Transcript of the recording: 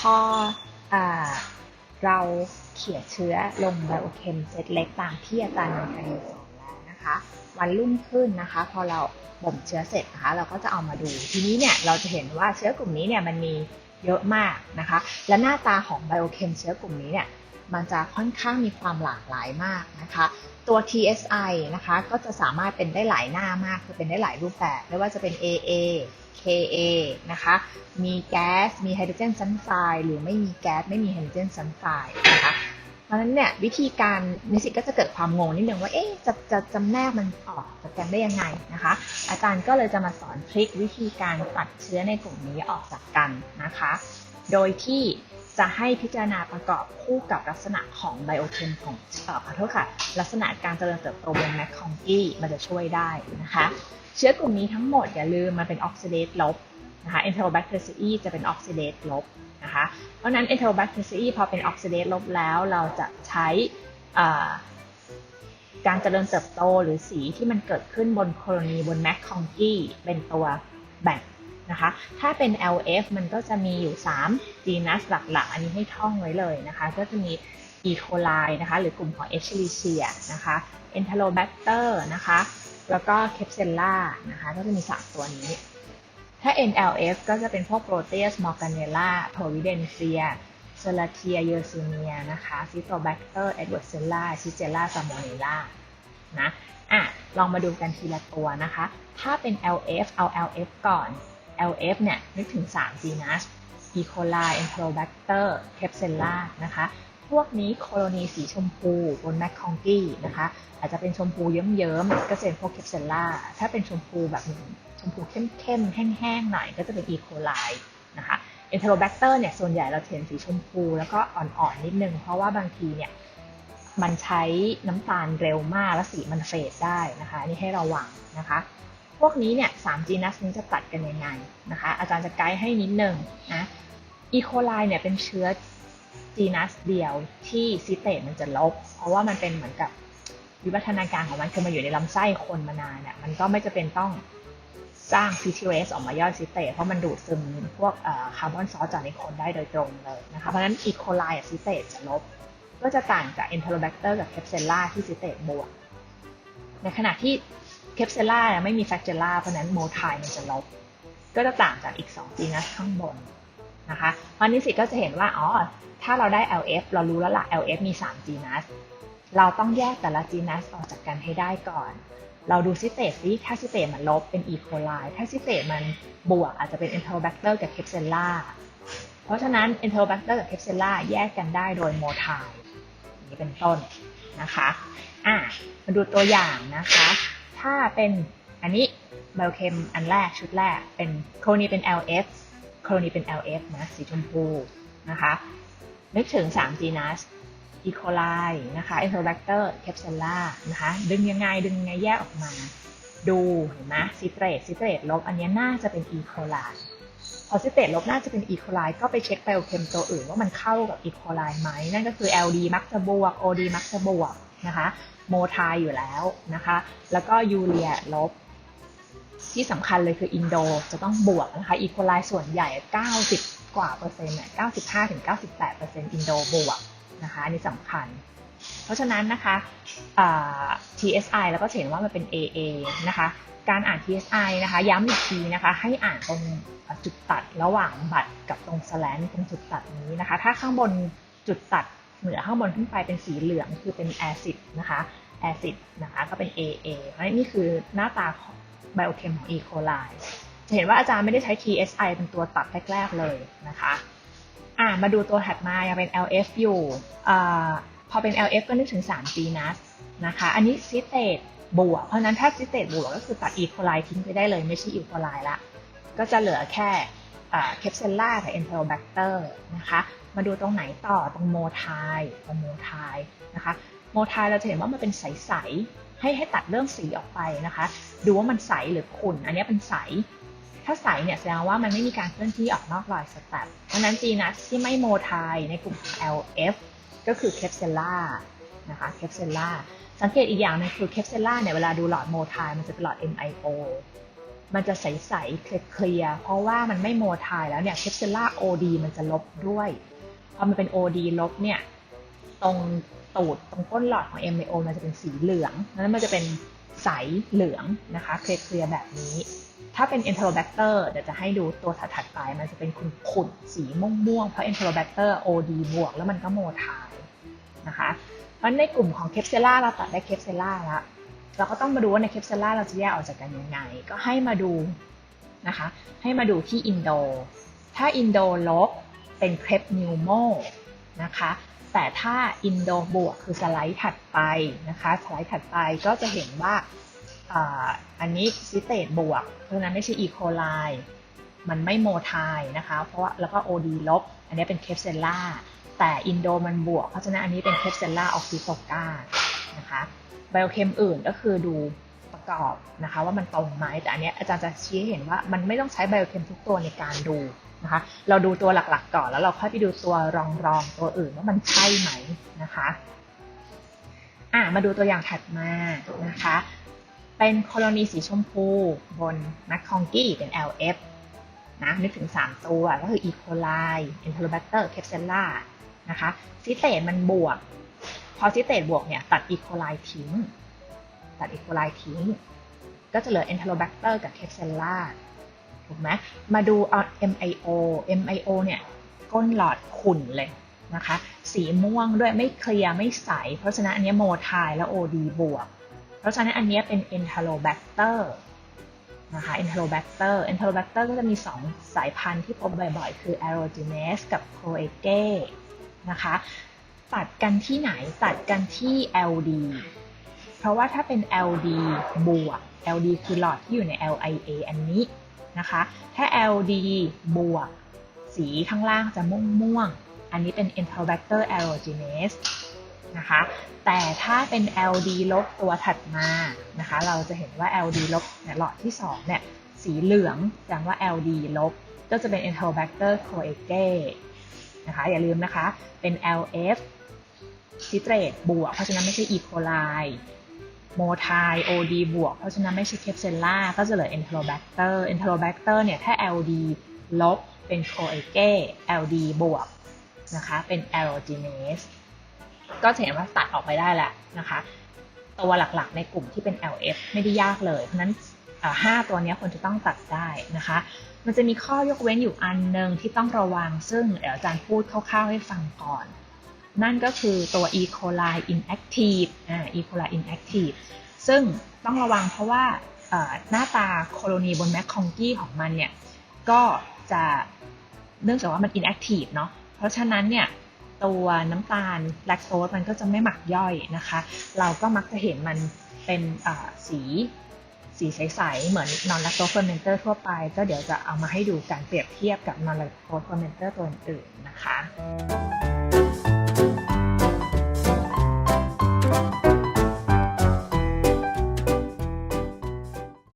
พออเราเขี่ยเชื้อลงไบโอเคมเซตเล็กตามที่อาจารย์นำเสนอสอนแล้วนะคะ วันรุ่งขึ้นนะคะ พอเราบ่มเชื้อเสร็จนะคะ เราก็จะเอามาดู ทีนี้เนี่ยเราจะเห็นว่าเชื้อกลุ่มนี้เนี่ยมันมีเยอะมากนะคะ และหน้าตาของไบโอเคมเชื้อกลุ่มนี้เนี่ย มันจะค่อนข้างมีความหลากหลายมากนะคะ ตัว TSI นะคะก็จะสามารถเป็นได้หลายหน้ามากคือเป็นได้หลายรูปแบบไม่ว่าจะเป็น AA KA นะคะ มีแก๊ส มีไฮโดรเจนซัลไฟด์หรือไม่มีแก๊ส ไม่มีไฮโดรเจนซัลไฟด์นะคะ เพราะฉะนั้นเนี่ยวิธีการนิสิตก็จะเกิดความงงนิดนึงว่า เอ๊ะ จะจะจำแนกมันออกจากกันได้ยังไงนะคะ อาจารย์ก็เลยจะมาสอนทริควิธีการตัดเชื้อในกลุ่มนี้ออกจากกันนะคะ โดยที่ จะให้พิจารณาประกอบคู่กับลักษณะของไบโอเคมของเอ่อขอโทษค่ะ ลักษณะการเจริญเติบโตบนแมคคองกี้มันจะช่วยได้นะคะ เชื้อกลุ่มนี้ทั้งหมดอย่าลืมมันเป็นออกซิเดตลบนะคะ Enterobacteriaceae จะเป็นออกซิเดตลบนะคะเพราะนั้น Enterobacteriaceae พอเป็นออกซิเดตลบแล้วเราจะใช้การเจริญเติบโตหรือสีที่มันเกิดขึ้นบนโคโลนีบนแมคคองกี้เป็นตัวแบ่งะคะ ถ้าเป็น LF มันก็จะมีอยู่ 3 genus หลักๆ อันนี้ให้ท่องไว้เลยนะคะ ก็จะมี E. coli นะคะ หรือกลุ่มของ Escherichia นะคะ Enterobacter นะคะ แล้วก็ Klebsiella นะคะ ก็จะมี 3 ตัวนี้ ถ้า NLF ก็จะเป็นพวก Proteus morganella Providencia c e l a t i a y e r s i n i a นะคะ Citrobacter edwardsella Shigella salmonella นะอะลองมาดูกันทีละตัวนะคะ ถ้าเป็น LF เอา LF ก่อน LF เนี่ยนึกถึง3 genus E. coli Enterobacter Klebsiella นะคะ พวกนี้โคโลนีสีชมพูบนแมคคองกี้นะคะ อาจจะเป็นชมพูเยิ้มๆก็จะเป็นพวกเคปเซลล่าถ้าเป็นชมพูแบบชมพูเข้มๆ แห้งๆ หน่อยก็จะเป็นอีโคไลนะคะเอนเทโรแบคเตอร์เนี่ยส่วนใหญ่เราเห็นสีชมพูแล้วก็อ่อนๆ นิดนึง เพราะว่าบางทีเนี่ยมันใช้น้ำตาลเร็วมากแล้วสีมันเฟดได้นะคะ นี่ให้ระวังนะคะ พวกนี้เนี่ยสามจีนัสนี้จะตัดกันยังไงนะคะ อาจารย์จะไกด์ให้นิดนึงนะอีโคไลเนี่ยเป็นเชื้อจีนัสเดียวที่ซิเตตมันจะลบ เพราะว่ามันเป็นเหมือนกับวิวัฒนาการของมันคือมาอยู่ในลำไส้คนมานานเนี่ยมันก็ไม่จะเป็นต้องสร้างซีทีเรสออกมาย่อยซิเตตเพราะมันดูดซึมพวกคาร์บอนซอสจากในคนได้โดยตรงเลยนะคะ เพราะฉะนั้นอีโคไลซิเตตจะลบ ก็จะต่างจากเอนเทโรแบคเตอร์กับเคปเซลล่าที่ซิเตตบวก ในขณะที่ เคปเซลล่าไม่มีแฟกเจล่าเพราะนั้นโมไทมันจะลบ ก็จะต่างจากอีก2จีนัสข้างบนนะคะวันนี้สิก็จะเห็นว่าอ๋อถ้าเราได้ LF เรารู้แล้วล่ะ LF มี3 genus เราต้องแยกแต่ละ genus ออกจากกันให้ได้ก่อน เราดูซิเตตซิถ้าซิเตตมันลบเป็น E. coli ถ้าซิเตตมันบวกอาจจะเป็น Enterobacter กับ Klebsiella เพราะฉะนั้น Enterobacter กับ Klebsiella แยกกันได้โดยโมไทนี้เป็นต้นนะคะอะมาดูตัวอย่างนะคะ ถ้าเป็นอันนี้ไบโอเคมอันแรกชุดแรกเป็นโครนีเป็น LF โครนีเป็น LF นะสีชมพูนะคะนึกถึง3 genus E. coli นะคะ Enterobacter Klebsiella นะคะ ดึงยังไง ดึงยังไงแยกออกมา ดู เห็นไหมซิเตรตซิเตรตลบ อันนี้น่าจะเป็น E. coli พอซิเตรตลบน่าจะเป็น E. coli ก็ไปเช็คไบโอเคมตัวอื่นว่ามันเข้ากับ E. coli ไหม นั่นก็คือ LD มักจะบวก OD มักจะบวก นะคะโมไทอยู่แล้วนะคะ แล้วก็ยูเรียลบ ที่สำคัญเลยคืออินโดจะต้องบวกนะคะอีโคไลส่วนใหญ่ 90 กว่าเปอร์เซ็นต์เนี่ย95ถึง98เปอร์เซ็นต์อินโดบวกนะคะอันนี้สำคัญ เพราะฉะนั้นนะคะ TSI แล้วก็เห็นว่ามันเป็น AA นะคะการอ่าน TSI นะคะ ย้ำอีกทีนะคะ ให้อ่านตรงจุดตัดระหว่างบัตรกับตรงสแลนตรงจุดตัดนี้นะคะ ถ้าข้างบนจุดตัด เหนือข้างบนขึ้นไปเป็นสีเหลืองคือเป็นแอซิดนะคะแอซิดนะคะก็เป็น AA เพราะนี่คือหน้าตาของไบโอเคมของ E. coli จะเห็นว่าอาจารย์ไม่ได้ใช้ TSI เป็นตัวตัดแรก ๆ เลยนะคะอ่ามาดูตัวถัดมายังเป็น LF อยู่อ่าพอเป็น LF ก็นึกถึง3 genus นะคะ อันนี้ซิเตตบวก เพราะนั้นถ้าซิเตตบวกก็คือตัด E. coli ทิ้งไปได้เลยไม่ใช่ E. coli ลละ ก็จะเหลือแค่เคปเซลล่ากับ Enterobacter นะคะ มาดูตรงไหนต่อตรงโมไทตรงโมไทนะคะโมไทเราจะเห็นว่ามันเป็นใสๆให้ให้ตัดเรื่องสีออกไปนะคะ ดูว่ามันใสหรือขุ่นอันนี้เป็นใส ถ้าใสเนี่ยแสดงว่ามันไม่มีการเคลื่อนที่ออกนอกรอยสแตปเพราะนั้นจีนัสที่ไม่โมไทในกลุ่ม LF ก็คือเคปเซลล่านะคะเคปเซลล่าสังเกตอีกอย่างนึงคือเคปเซลล่าเนี่ยเวลาดูหลอดโมไทมันจะเป็นหลอด MIO มันจะใสๆเคลียร์เพราะว่ามันไม่โมไทายแล้วเนี่ยเคปเซล่า OD มันจะลบด้วย อมันเป็น OD ลบเนี่ย ตรงตูดตรงก้นหลอดของ MAO มันจะเป็นสีเหลืองแล้วมันจะเป็นใสเหลืองนะคะเคลียร์แบบนี้ ถ้าเป็น Enterobacter เดี๋ยวจะให้ดูตัวถัดๆไป มันจะเป็นขุ่นๆสีม่วงๆ เพราะ Enterobacter OD บวกแล้วมันก็โมทายนะคะ เพราะในกลุ่มของเคปเซล่าเราตัดได้เคปเซล่าแล้วเราก็ต้องมาดูว่าในเคปเซล่าเราจะแยกออกจากกันยังไง ก็ให้มาดูนะคะ ให้มาดูที่อินโด ถ้าอินโดลบ เป็นเคปนิวโมนะคะ แต่ถ้าอินโดบวกคือสไลด์ถัดไปนะคะ สไลด์ถัดไปก็จะเห็นว่าอ,อันนี้ซิเตตบวก เพราะฉะนั้นไม่ใช่อีโคไลมันไม่โมไทนะคะ เพราะว่าแล้วก็ OD ลบ อันนี้เป็นเคปเซลล่า แต่อินโดมันบวก เพราะฉะนั้นอันนี้เป็นเคปเซลล่าออกซิโตกานะคะไบโอเคมอื่นก็คือดูประกอบนะคะว่ามันตรงไหมแต่อันนี้อาจารย์จะชี้ให้เห็นว่ามันไม่ต้องใช้ไบโอเคมทุกตัวในการดู นะคะ เราดูตัวหลักๆก่อนแล้วเราค่อยไปดูตัวรองๆตัวอื่นว่ามันใช่ไหมนะคะอะมาดูตัวอย่างถัดมานะคะ เป็นโคโลนีสีชมพูบนแมคคองกี้เป็น LF นะนึกถึง 3 ตัวก็คือ E. coli Enterobacter c a p s u l a นะคะซิเตตมันบวก พอซิเตตบวกเนี่ยตัด E. coli ทิ้ง ตัด E. coli ทิ้ง ก็จะเหลือ Enterobacter กับ c a p s u l a ถูกไหมมาดูเอา MIO MIO เนี่ยก้นหลอดขุ่นเลยนะคะ สีม่วงด้วยไม่เคลียร์ไม่ใส เพราะฉะนั้นอันนี้โมไทแล้ว OD บวก เพราะฉะนั้นอันนี้เป็น Enterobacter นะคะ Enterobacter Enterobacter ก็จะมี 2 สายพันธุ์ที่พบบ่อยๆ คือ Aerogenes กับ Cloacae นะคะ ตัดกันที่ไหนตัดกันที่ LD เพราะว่าถ้าเป็น LD บวก LD คือหลอดที่อยู่ใน LIA อันนี้ นะคะ ถ้า LD บวก สีข้างล่างจะม่วงๆอันนี้เป็น Enterobacter Aerogenes นะคะ แต่ถ้าเป็น LD ลบตัวถัดมานะคะ เราจะเห็นว่า LD ลบเนี่ยหลอดที่2เนี่ยสีเหลืองแสดงว่า LD ลบ ก็จะเป็น Enterobacter cloacae นะคะ อย่าลืมนะคะ เป็น LF ซิเตรตบวก เพราะฉะนั้นไม่ใช่ E. coli โมไท OD บวก เพราะฉะนั้นไม่ใช่ Klebsiella ก็จะเหลือ Enterobacter Enterobacter เนี่ยถ้า LD ลบเป็น cloacae LD บวกนะคะเป็น Aerogenes ก็จะเห็นว่าตัดออกไปได้แหละนะคะ ตัวหลักๆในกลุ่มที่เป็น LF ไม่ได้ยากเลย เพราะฉะนั้นห้าตัวนี้ควรจะต้องตัดได้นะคะ มันจะมีข้อยกเว้นอยู่อันหนึ่งที่ต้องระวังซึ่งเดี๋ยวอาจารย์พูดคร่าวๆให้ฟังก่อน นั่นก็คือตัว E. coli inactive อ่า E. coli inactive ซึ่งต้องระวังเพราะว่าหน้าตาโคโลนีบนแมคคองกี้ของมันเนี่ย ก็จะเนื่องจากว่ามัน inactive เนาะ เพราะฉะนั้นเนี่ย ตัวน้ำตาลแลคโตสมันก็จะไม่หมักย่อยนะคะ เราก็มักจะเห็นมันเป็นสีสีใส ๆ เหมือนนอนแลคโตสเฟอร์เมนเตอร์ทั่วไป ก็เดี๋ยวจะเอามาให้ดูการเปรียบเทียบกับนอนแลคโตสเฟอร์เมนเตอร์ตัวอื่นๆนะคะ